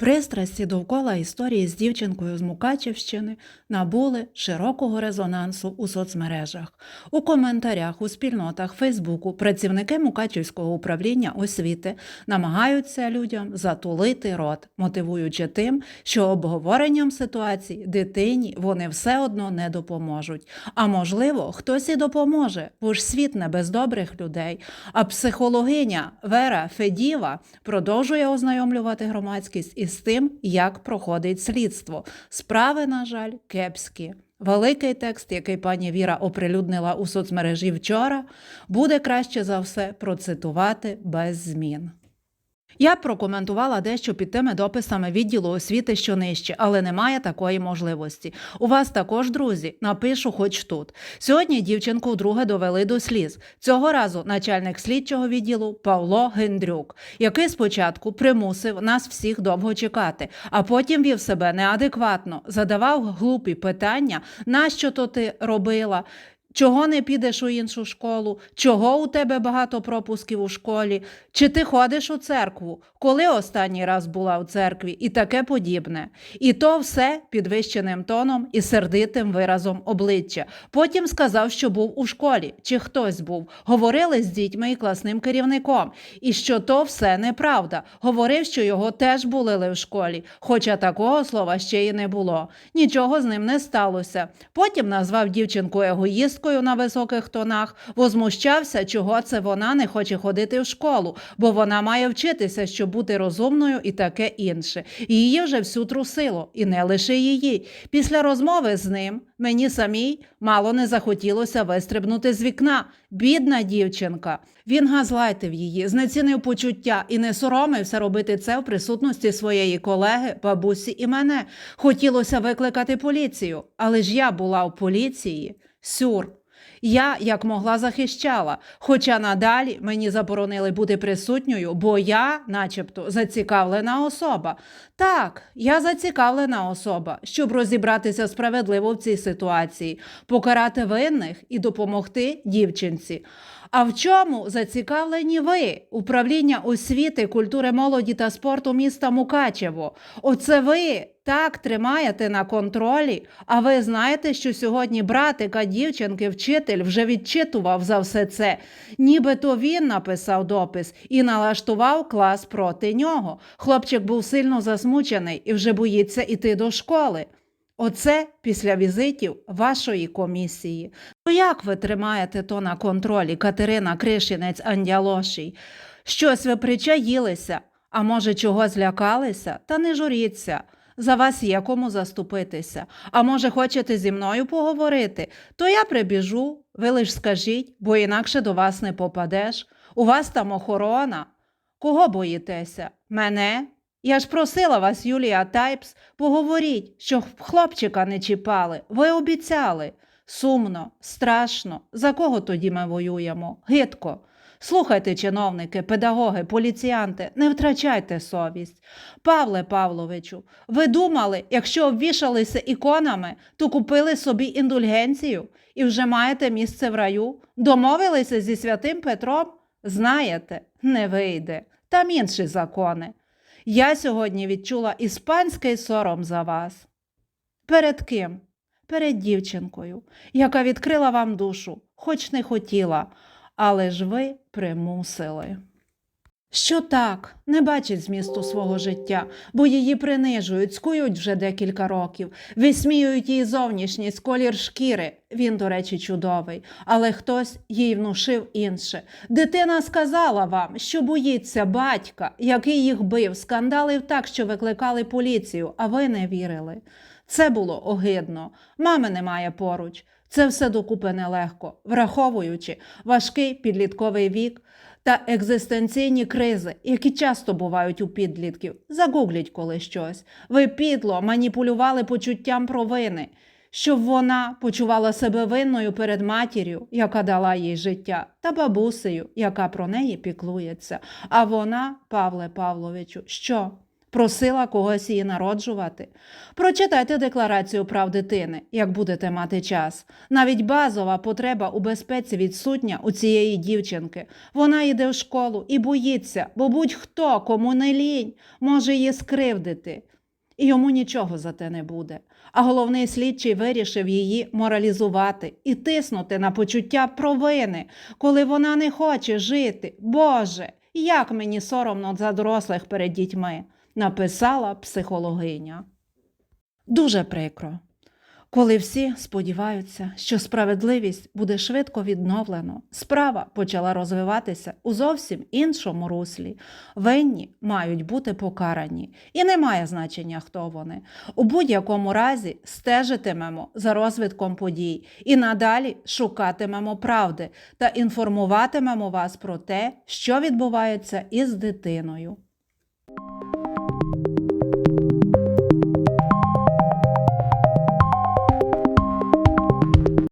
Пристрасті довкола історії з дівчинкою з Мукачівщини набули широкого резонансу у соцмережах. У коментарях у спільнотах Фейсбуку працівники Мукачівського управління освіти намагаються людям затулити рот, мотивуючи тим, що обговоренням ситуації дитині вони все одно не допоможуть. А можливо, хтось і допоможе, бо ж світ не без добрих людей. А психологиня Вера Федіва продовжує ознайомлювати громадськість із тим, як проходить слідство. Справи, на жаль, кепські. Великий текст, який пані Віра оприлюднила у соцмережі вчора, буде краще за все процитувати без змін. Я прокоментувала дещо під тими дописами відділу освіти, що нижче, але немає такої можливості. У вас також, друзі, напишу хоч тут. Сьогодні дівчинку вдруге довели до сліз. Цього разу начальник слідчого відділу Павло Гендрюк, який спочатку примусив нас всіх довго чекати, а потім вів себе неадекватно, задавав глупі питання, нащо то ти робила. Чого не підеш у іншу школу? Чого у тебе багато пропусків у школі? Чи ти ходиш у церкву? Коли останній раз була у церкві? І таке подібне. І то все підвищеним тоном і сердитим виразом обличчя. Потім сказав, що був у школі, чи хтось був. Говорили з дітьми і класним керівником. І що то все неправда. Говорив, що його теж булили в школі, хоча такого слова ще й не було. Нічого з ним не сталося. Потім назвав дівчинку егоїсткою на високих тонах, возмущався, чого це вона не хоче ходити в школу, бо вона має вчитися, щоб бути розумною і таке інше. Її вже всю трусило, і не лише її. Після розмови з ним мені самій мало не захотілося вистрибнути з вікна. Бідна дівчинка. Він газлайтив її, знецінив почуття і не соромився робити це в присутності своєї колеги, бабусі і мене. Хотілося викликати поліцію, але ж я була в поліції. Сюр. Я як могла захищала, хоча надалі мені заборонили бути присутньою, бо я, начебто, зацікавлена особа. Так, я зацікавлена особа, щоб розібратися справедливо в цій ситуації, покарати винних і допомогти дівчинці. А в чому зацікавлені ви, управління освіти, культури, молоді та спорту міста Мукачево? Оце ви так тримаєте на контролі. А ви знаєте, що сьогодні братика дівчинки, вчитель вже відчитував за все це. Нібито він написав допис і налаштував клас проти нього. Хлопчик був сильно засмучений і вже боїться іти до школи. Оце після візитів вашої комісії. То як ви тримаєте то на контролі, Катерина Кришинець Андялошій? Щось ви причаїлися, а може, чого злякалися? Та не журіться. За вас є кому заступитися. А може, хочете зі мною поговорити? То я прибіжу, ви лиш скажіть, бо інакше до вас не попадеш. У вас там охорона. Кого боїтеся? Мене? Я ж просила вас, Юлія Тайпс, поговоріть, щоб хлопчика не чіпали. Ви обіцяли. Сумно, страшно. За кого тоді ми воюємо? Гидко. Слухайте, чиновники, педагоги, поліціянти, не втрачайте совість. Павле Павловичу, ви думали, якщо обвішалися іконами, то купили собі індульгенцію і вже маєте місце в раю? Домовилися зі святим Петром? Знаєте, не вийде. Там інші закони. Я сьогодні відчула іспанський сором за вас. Перед ким? Перед дівчинкою, яка відкрила вам душу, хоч не хотіла, але ж ви примусили. Що так, не бачить змісту свого життя, бо її принижують, скують вже декілька років, висміюють її зовнішність, колір шкіри. Він, до речі, чудовий, але хтось їй внушив інше. Дитина сказала вам, що боїться батька, який їх бив, скандалив так, що викликали поліцію, а ви не вірили. Це було огидно. Мами немає поруч. Це все докупи нелегко, враховуючи важкий підлітковий вік та екзистенційні кризи, які часто бувають у підлітків. Загугліть коли щось. Ви підло маніпулювали почуттям провини, щоб вона почувала себе винною перед матір'ю, яка дала їй життя, та бабусею, яка про неї піклується. А вона, Павле Павловичу, що? Просила когось її народжувати. Прочитайте декларацію прав дитини, як будете мати час. Навіть базова потреба у безпеці відсутня у цієї дівчинки. Вона йде в школу і боїться, бо будь-хто, кому не лінь, може її скривдити. і йому нічого за те не буде. А головний слідчий вирішив її моралізувати і тиснути на почуття провини, коли вона не хоче жити. Боже, як мені соромно за дорослих перед дітьми, написала психологиня. Дуже прикро, коли всі сподіваються, що справедливість буде швидко відновлено, справа почала розвиватися у зовсім іншому руслі. Винні мають бути покарані, і немає значення, хто вони. У будь-якому разі стежитимемо за розвитком подій і надалі шукатимемо правди та інформуватимемо вас про те, що відбувається із дитиною.